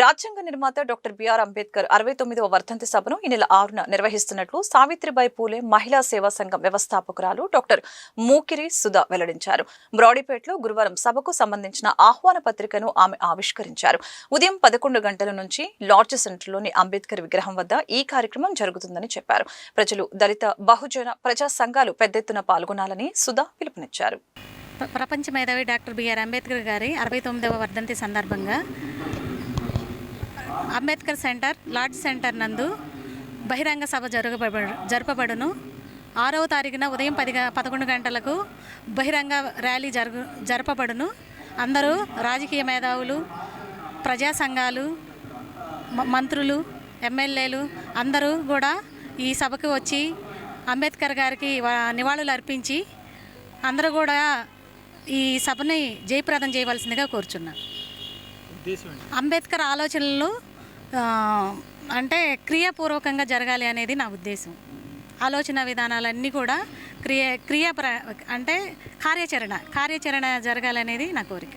రాజ్యాంగ నిర్మాత doctor BR Ambedkar అరవై తొమ్మిదవ వర్ధంతి సభను ఈ నెల ఆరున నిర్వహిస్తున్నట్లు సావిత్రిబాయి పూలే మహిళా సేవా సంఘం వ్యవస్థాపకురాలు డాక్టర్ మూకిరి సుధా వెల్లడించారు. బ్రాడీపేటలో గురువారం సభకు సంబంధించిన ఆహ్వాన పత్రికను ఆమె ఆవిష్కరించారు. ఉదయం పదకొండు గంటల నుంచి లాడ్జ్ సెంటర్లోని అంబేద్కర్ విగ్రహం వద్ద ఈ కార్యక్రమం జరుగుతుందని చెప్పారు. ప్రజలు దళిత బహుజన ప్రజా సంఘాలు పెద్ద ఎత్తున పాల్గొనాలని సుధా పిలుపునిచ్చారు. ప్ర- ప్రపంచ మేధావి డాక్టర్ బిఆర్ అంబేద్కర్ గారి అరవై తొమ్మిదవ వర్ధంతి సందర్భంగా అంబేద్కర్ సెంటర్ లాడ్జ్ సెంటర్ నందు బహిరంగ సభ జరగబడు జరపబడును. ఆరవ తారీఖున ఉదయం పది పదకొండు గంటలకు బహిరంగ ర్యాలీ జరుగు జరపబడును. అందరూ రాజకీయ మేధావులు ప్రజా సంఘాలు మంత్రులు ఎమ్మెల్యేలు అందరూ కూడా ఈ సభకు వచ్చి అంబేద్కర్ గారికి నివాళులు అర్పించి అందరూ కూడా ఈ సభని జయప్రదం చేయవలసిందిగా కోరుచున్నాను. అంబేద్కర్ ఆలోచనలు అంటే క్రియాపూర్వకంగా జరగాలి అనేది నా ఉద్దేశం. ఆలోచన విధానాలన్నీ కూడా క్రియ క్రియ అంటే కార్యాచరణ కార్యాచరణ జరగాలనేది నా కోరిక.